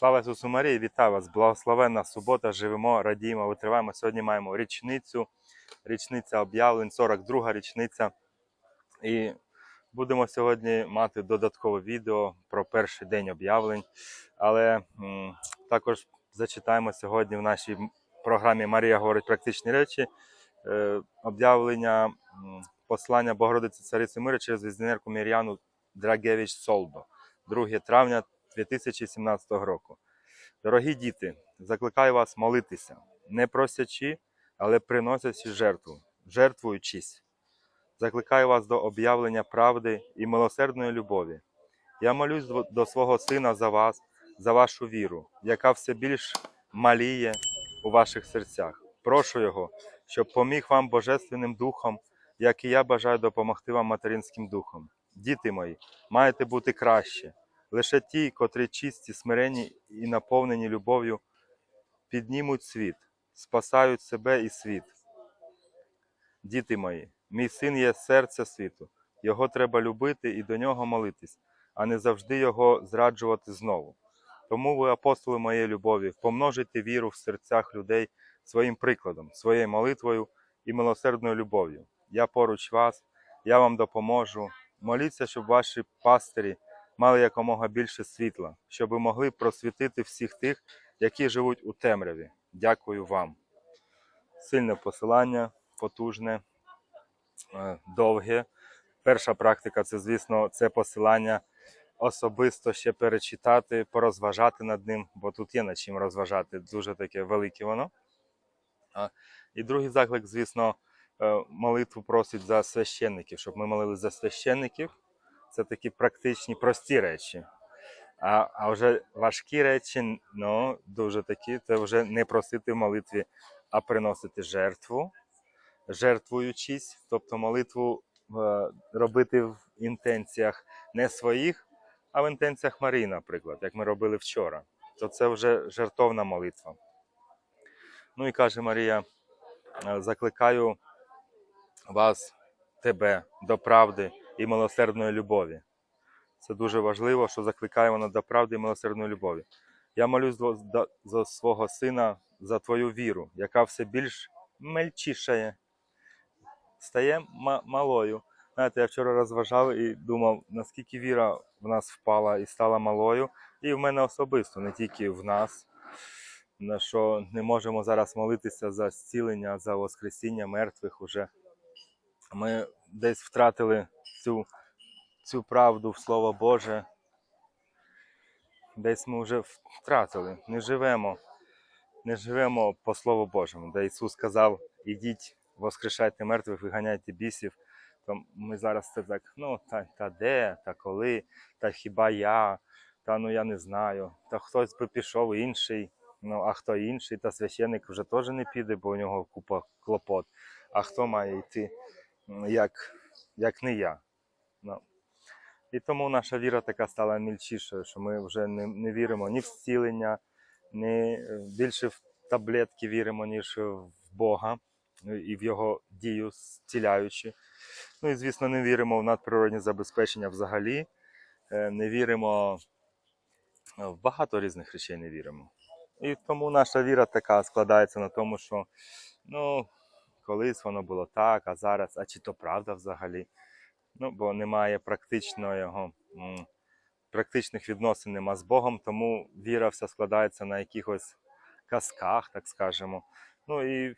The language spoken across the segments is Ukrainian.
Слава Ісусу Марії, вітаю вас! Благословенна субота, живемо, радіємо, витриваємо. Сьогодні маємо річницю, річниця об'явлень, 42 річниця. І будемо сьогодні мати додаткове відео про перший день об'явлень. Але м, також зачитаємо сьогодні в нашій програмі Марія говорить практичні речі. е, об'явлення послання Богородиці Цариці Мира через візінерку Мір'яну Драгевич Солдо, 2 травня 2017 року. Дорогі діти, закликаю вас молитися, не просячи, але приносячи жертву, жертвуючись. Закликаю вас до об'явлення правди і милосердної любові. Я молюсь до- свого сина за вас, за вашу віру, яка все більш маліє у ваших серцях. Прошу його, щоб поміг вам Божественним духом, як і я бажаю допомогти вам материнським духом. Діти мої, маєте бути краще. Лише ті, котрі чисті, смирені і наповнені любов'ю, піднімуть світ, спасають себе і світ. Діти мої, мій син є серце світу. Його треба любити і до нього молитись, а не завжди його зраджувати знову. Тому ви, апостоли моєї любові, помножуйте віру в серцях людей своїм прикладом, своєю молитвою і милосердною любов'ю. Я поруч вас, я вам допоможу. Моліться, щоб ваші пастирі мали якомога більше світла, щоб могли просвітити всіх тих, які живуть у темряві. Дякую вам. Сильне посилання, потужне, е, довге. Перша практика це, звісно, це посилання особисто ще перечитати, порозважати над ним, бо тут є над чим розважати. Дуже таке велике воно. І другий заклик, звісно, е, молитву просить за священників, щоб ми молили за священників. Це такі практичні, прості речі. А, а вже важкі речі, ну, дуже такі, це вже не просити в молитві, а приносити жертву, жертвуючись, тобто молитву е, робити в інтенціях не своїх, а в інтенціях Марії, наприклад, як ми робили вчора. То це вже жертовна молитва. Ну і каже Марія: е, закликаю вас, тебе, до правди і милосердної любові. Це дуже важливо, що закликає вона до правди і милосердної любові. Я молюсь за- свого сина, за твою віру, яка все більш мельчішає, стає малою. Знаєте, я вчора розважав і думав, наскільки віра в нас впала і стала малою, і в мене особисто, не тільки в нас, на що не можемо зараз молитися за зцілення, за воскресіння мертвих уже. Ми десь втратили цю, цю правду в Слово Боже. Десь ми вже втратили, не живемо, не живемо по Слову Божому, де Ісус сказав: ідіть, воскрешайте мертвих, виганяйте бісів. То ми зараз це так, ну та, та де, та коли, та хіба я, та ну я не знаю, та хтось би пішов інший, ну а хто інший, та священник вже теж не піде, бо у нього купа клопот. А хто має йти, як, як не я. Ну. І тому наша віра така стала мільчішою, що ми вже не, не віримо ні в зцілення, ні е, більше в таблетки віримо, ніж в Бога ну, і в Його дію зціляючи. Ну і, звісно, не віримо в надприродні забезпечення взагалі. Е, Не віримо е, в багато різних речей не віримо. І тому наша віра така складається на тому, що ну, колись воно було так, а зараз, а чи то правда взагалі? Ну, бо немає практичного його, практичних відносин нема з Богом, тому віра вся складається на якихось казках, так скажемо. Ну і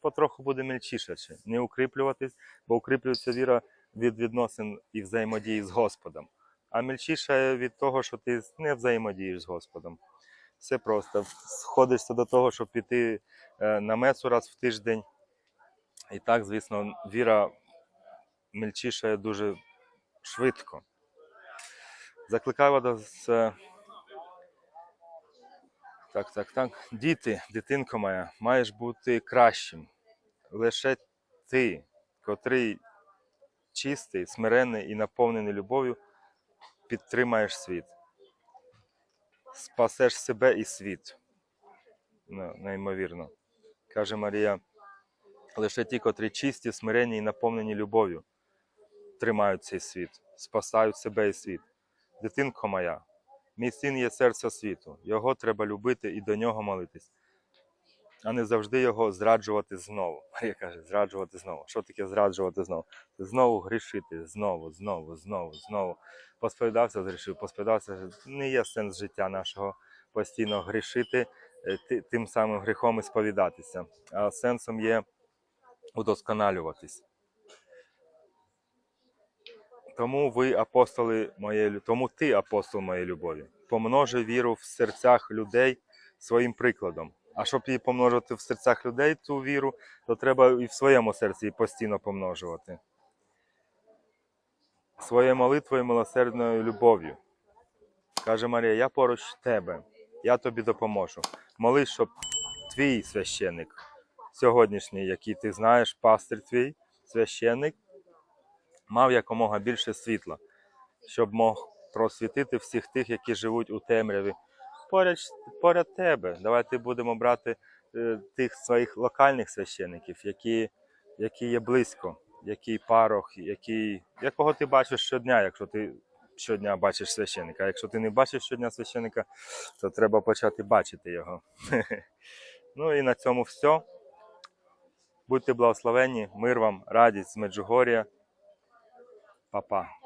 потроху буде мельчіше, не укріплюватись, бо укріплюється віра від відносин і взаємодії з Господом. А мельчіше від того, що ти не взаємодієш з Господом. Все просто. Сходишся до того, щоб піти е, на месу раз в тиждень. І так, звісно, віра мельчішає дуже швидко. Закликаю вас. Так, так, так. Діти, дитинко моя, маєш бути кращим. Лише ти, котрий чистий, смирений і наповнений любов'ю, підтримаєш світ. Спасеш себе і світ. Ну, неймовірно. Каже Марія, лише ті, котрі чисті, смирені і наповнені любов'ю, тримають цей світ, спасають себе і світ. Дитинко моя, Мій син є серце світу. Його треба любити і до нього молитись, а не завжди його зраджувати знову. Марія каже, зраджувати знову. Що таке зраджувати знову? Знову грішити, знову, знову, знову, знову. Посповідався, згрішив, посповідався. Не є сенс життя нашого постійно грішити, е, тим самим гріхом і сповідатися. А сенсом є удосконалюватись. Тому ви апостоли моєї тому ти апостол моєї любові. Помножи віру в серцях людей своїм прикладом. А щоб її помножити в серцях людей цю віру, то треба і в своєму серці її постійно помножувати. Своєю молитвою, милосердною любов'ю. Каже Марія, я поруч тебе, я тобі допоможу. Молись, щоб твій священник, сьогоднішній, який ти знаєш, пастир твій, священник, мав якомога більше світла, щоб мог просвітити всіх тих, які живуть у темряві. Поряд, поряд тебе. Давайте будемо брати е, тих своїх локальних священиків, які, які є близько, який парох, який, якого ти бачиш щодня, якщо ти щодня бачиш священика. А якщо ти не бачиш щодня священика, то треба почати бачити його. ну і на цьому все. Будьте благословенні, мир вам, радість з Меджугор'я. papá.